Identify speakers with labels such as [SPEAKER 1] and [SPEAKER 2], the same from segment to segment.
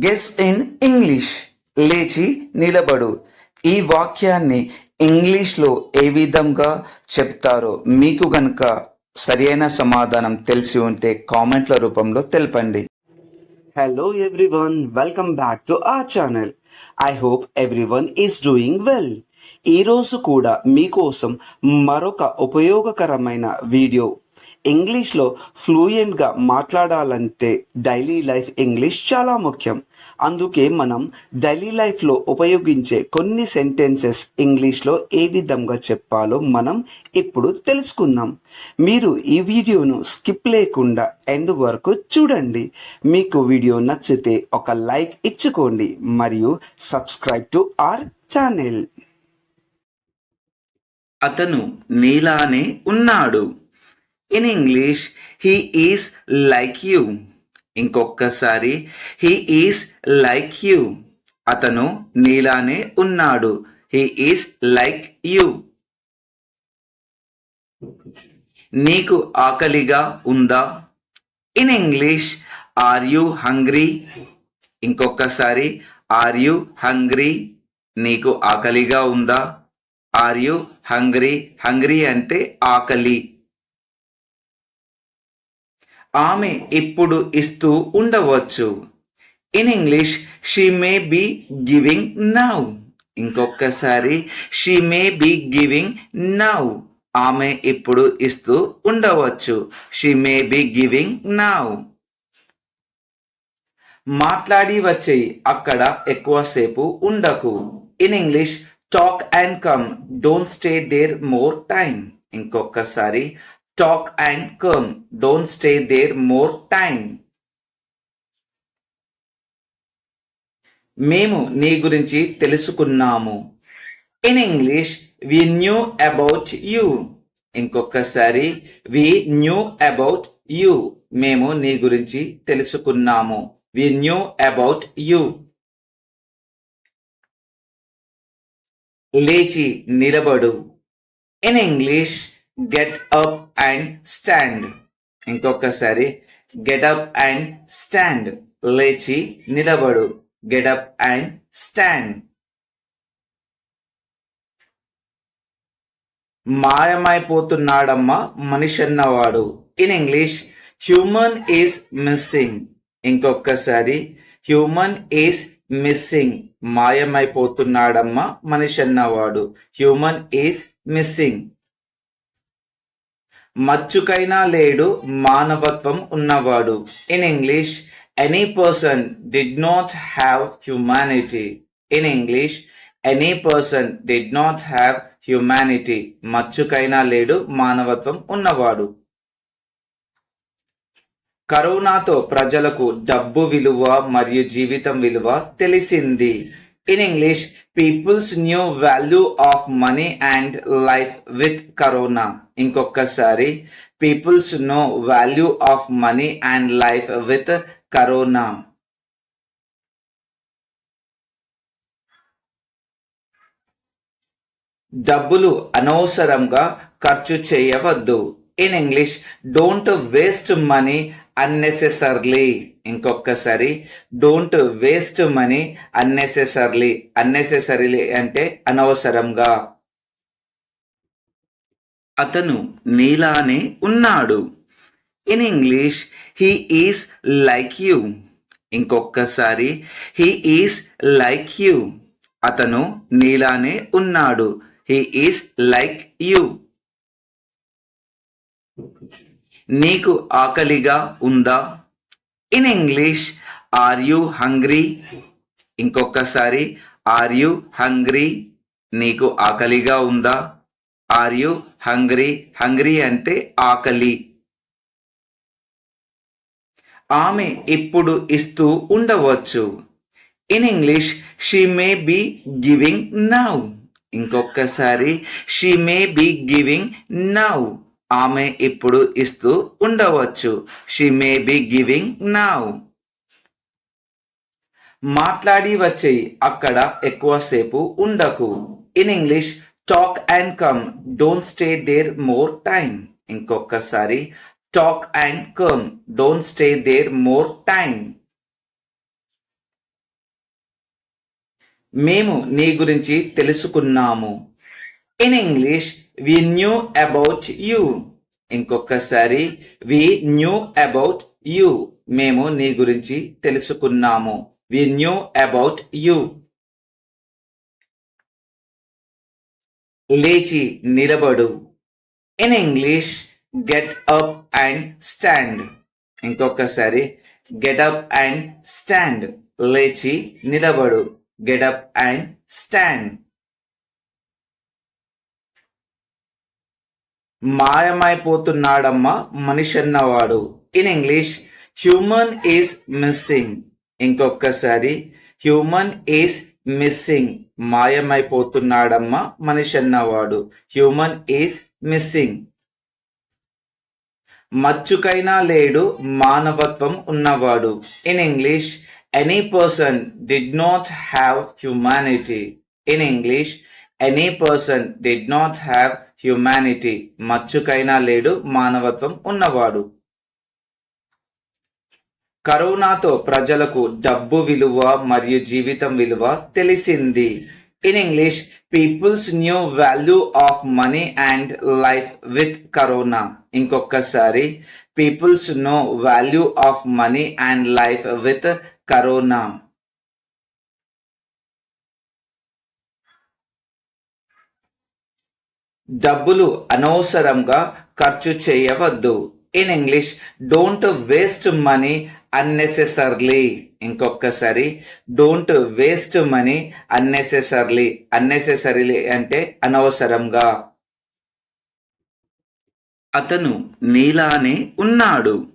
[SPEAKER 1] Guess in English లేచి నిలబడు. ఈ వాక్యాన్ని ఇంగ్లీష్లో ఏ విధంగా చెప్తారో మీకు కనుక సరైన సమాధానం తెలిసి ఉంటే కామెంట్ల రూపంలో తెలపండి.
[SPEAKER 2] Hello everyone welcome back to the channel I hope everyone is doing well ఈరోజు కూడా మీకోసం మరొక ఉపయోగకరమైన వీడియో ఇంగ్లీష్లో ఫ్లూయెంట్గా మాట్లాడాలంటే డైలీ లైఫ్ ఇంగ్లీష్ చాలా ముఖ్యం. అందుకే మనం డైలీ లైఫ్లో ఉపయోగించే కొన్ని సెంటెన్సెస్ ఇంగ్లీష్లో ఏ విధంగా చెప్పాలో మనం ఇప్పుడు తెలుసుకుందాం. మీరు ఈ వీడియోను స్కిప్ లేకుండా ఎండ్ వరకు చూడండి. మీకు వీడియో నచ్చితే ఒక లైక్ ఇచ్చుకోండి మరియు సబ్స్క్రైబ్ టు ఆర్ ఛానల్.
[SPEAKER 1] అతను నీలానే ఉన్నాడు. In English he is like you ఇంకొకసారి హీ ఈస్ లైక్ యూ అతను నీలానే ఉన్నాడు. హీ ఈస్ లైక్ యూ నీకు ఆకలిగా ఉందా? In English are you hungry ఇంకొకసారి ఆర్ యు హంగ్రీ నీకు ఆకలిగా ఉందా? ఆర్ యు హంగ్రీ హంగ్రీ అంటే ఆకలి. ఆమె ఇప్పుడు ఇస్తూ ఉండవచ్చు. In English she may be giving now ఇంకొకసారి she may be giving now ఆమె ఇప్పుడు ఇస్తూ ఉండవచ్చు. She may be giving now మాట్లాడి వచ్చేయి. అక్కడ ఎక్కువసేపు ఉండకు. In English talk and come don't stay there more time ఇంకొకసారి talk and come. Don't stay there more time. మేము నీ గురించి తెలుసుకున్నాము. In English we knew about you ఇంకొకసారి వి న్యూ అబౌట్ యూ మేము నీ గురించి తెలుసుకున్నాము. వి న్యూ అబౌట్ యూ లేచి నిలబడు. In English get up and stand ఇంకొకసారి గెట్ అప్ అండ్ స్టాండ్ లేచి నిలబడు. గెట్ అప్ అండ్ స్టాండ్ మాయమైపోతున్నాడమ్మా మనిషి అన్నవాడు in English human is missing ఇంకొకసారి హ్యూమన్ ఈస్ మిస్సింగ్ మాయమైపోతున్నాడమ్మా మనిషి అన్నవాడు హ్యూమన్ ఈస్ మిస్సింగ్ మచ్చుకైనా లేడు మానవత్వం ఉన్నవాడు. In English any person did not have humanity in English any person did not have humanity మచ్చుకైనా లేడు మానవత్వం ఉన్నవాడు. కరోనాతో ప్రజలకు డబ్బు విలువ మరియు జీవితం విలువ తెలిసింది. In English peoples knew value of money and life with corona ఇంకొకసారి peoples know value of money and life with corona డబ్బులు అనవసరంగా ఖర్చు చేయవద్దు. In English don't waste money unnecessarily ఇంకొకసారి don't waste money unnecessarily unnecessarily అంటే అనవసరంగా. అతను నీలానే ఉన్నాడు. In English he is like you ఇంకొకసారి హీ ఈస్ లైక్ యూ అతను నీలానే ఉన్నాడు. హీ ఈస్ లైక్ యూ నీకు ఆకలిగా ఉందా? In English are you hungry ఇంకొకసారి ఆర్ యు హంగ్రీ నీకు ఆకలిగా ఉందా? ఆర్ యు హంగ్రీ హంగ్రీ అంటే ఆకలి. ఆమె ఇప్పుడు ఇస్తూ ఉండవచ్చు. In English she may be giving now ఇంకొకసారి she may be giving now ఆమె ఇప్పుడు ఇస్తూ ఉండవచ్చు. She may be giving now మాట్లాడి వచ్చేయి. అక్కడ ఎక్కువసేపు ఉండకు. In English talk and come don't stay there more time ఇంకొకసారి talk and come don't stay there more time మేము నీ గురించి తెలుసుకున్నాము. In English we knew about you ఇంకొకసారి వి న్యూ అబౌట్ యూ మేము నీ గురించి తెలుసుకున్నాము. వి న్యూ అబౌట్ యూ లేచి నిలబడు. In English get up and stand ఇంకొకసారి గెట్ అప్ అండ్ స్టాండ్ లేచి నిలబడు. గెట్ అప్ అండ్ స్టాండ్ మాయమైపోతున్నాడమ్మా మనిషి అన్నవాడు in English human is missing ఇంకొకసారి హ్యూమన్ ఈస్ మిస్సింగ్ మాయమైపోతున్నాడమ్మా మనిషి అన్నవాడు హ్యూమన్ ఈస్ మిస్సింగ్ మచ్చుకైనా లేడు మానవత్వం ఉన్నవాడు. In English any person did not have humanity in English any person did not have humanity మచ్చుకైనా లేడు మానవత్వం ఉన్నవాడు. కరోనాతో ప్రజలకు డబ్బు విలువ మరియు జీవితం విలువ తెలిసింది. In English peoples knew value of money and life with corona ఇంకొకసారి peoples know value of money and life with corona డబ్బులు అనవసరంగా ఖర్చు చేయవద్దు. In English don't waste money unnecessarily ఇంకొకసారి don't waste money unnecessarily unnecessarily అంటే అనవసరంగా. అతను నీలానే ఉన్నాడు.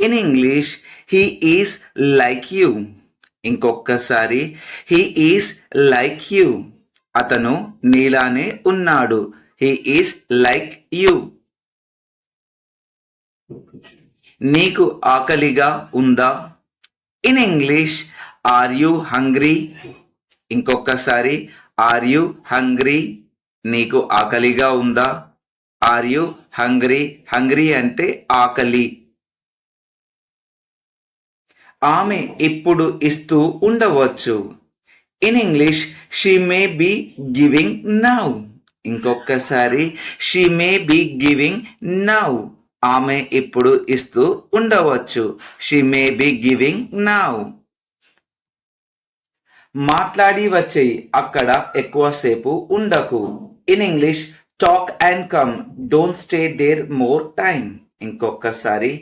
[SPEAKER 1] In English he is like you ఇంకొకసారి హీ ఈస్ లైక్ యూ అతను నీలానే ఉన్నాడు. హీ ఈస్ లైక్ యూ నీకు ఆకలిగా ఉందా? In English are you hungry ఇంకొకసారి ఆర్ యు హంగ్రీ నీకు ఆకలిగా ఉందా? ఆర్ యు హంగ్రీ హంగ్రీ అంటే ఆకలి. ఆమె ఇప్పుడు ఇస్తూ ఉండవచ్చు. In English she may be giving now ఇంకొకసారి she may be giving now ఆమె ఇప్పుడు ఇస్తూ ఉండవచ్చు. She may be giving now మాట్లాడి వచ్చేయి. అక్కడ ఎక్కువసేపు ఉండకు. In English talk and come don't stay there more time ఇంకొకసారి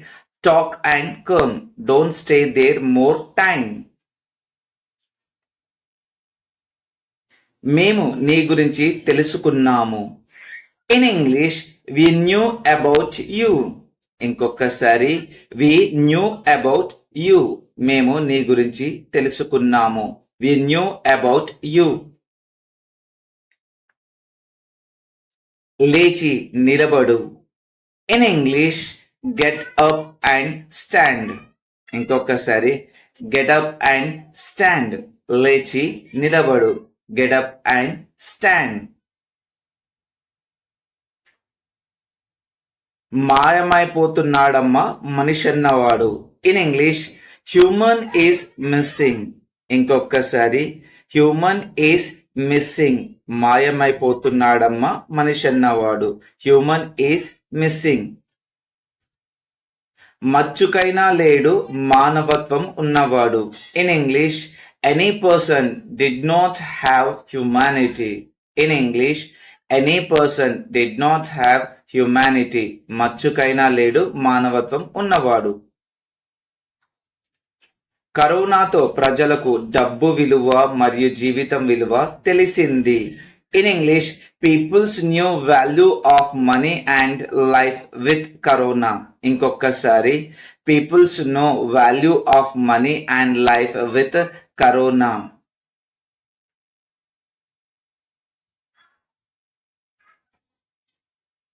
[SPEAKER 1] talk and come don't stay there more time మేము నీ గురించి తెలుసుకున్నాము. In English we knew about you ఇంకొకసారి వి న్యూ అబౌట్ యూ మేము నీ గురించి తెలుసుకున్నాము. వి న్యూ అబౌట్ యూ లేచి నిలబడు. In English get up and stand ఇంకొకసారి గెట్ అప్ అండ్ స్టాండ్ లేచి నిలబడు. Get up and stand. మాయమైపోతున్నాడమ్మా మనిషి అన్నవాడు in English human is missing ఇంకొకసారి హ్యూమన్ ఈస్ మిస్సింగ్ మాయమైపోతున్నాడమ్మా మనిషి అన్నవాడు హ్యూమన్ ఈస్ మిస్సింగ్ మచ్చుకైనా లేడు మానవత్వం ఉన్నవాడు. In English any person did not have humanity in English any person did not have humanity మచ్చుకైనా లేడు మానవత్వం ఉన్నవాడు. కరోనాతో ప్రజలకు డబ్బు విలువ మరియు జీవితం విలువ తెలిసింది. In English peoples knew value of money and life with corona ఇంకొకసారి peoples know value of money and life with corona.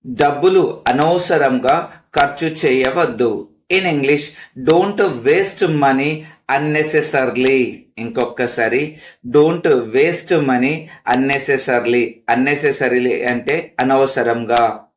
[SPEAKER 1] డబ్బులు అనవసరంగా ఖర్చు చేయవద్దు. In English don't waste money unnecessarily ఇంకొకసారి don't waste money unnecessarily unnecessarily అంటే అనవసరంగా.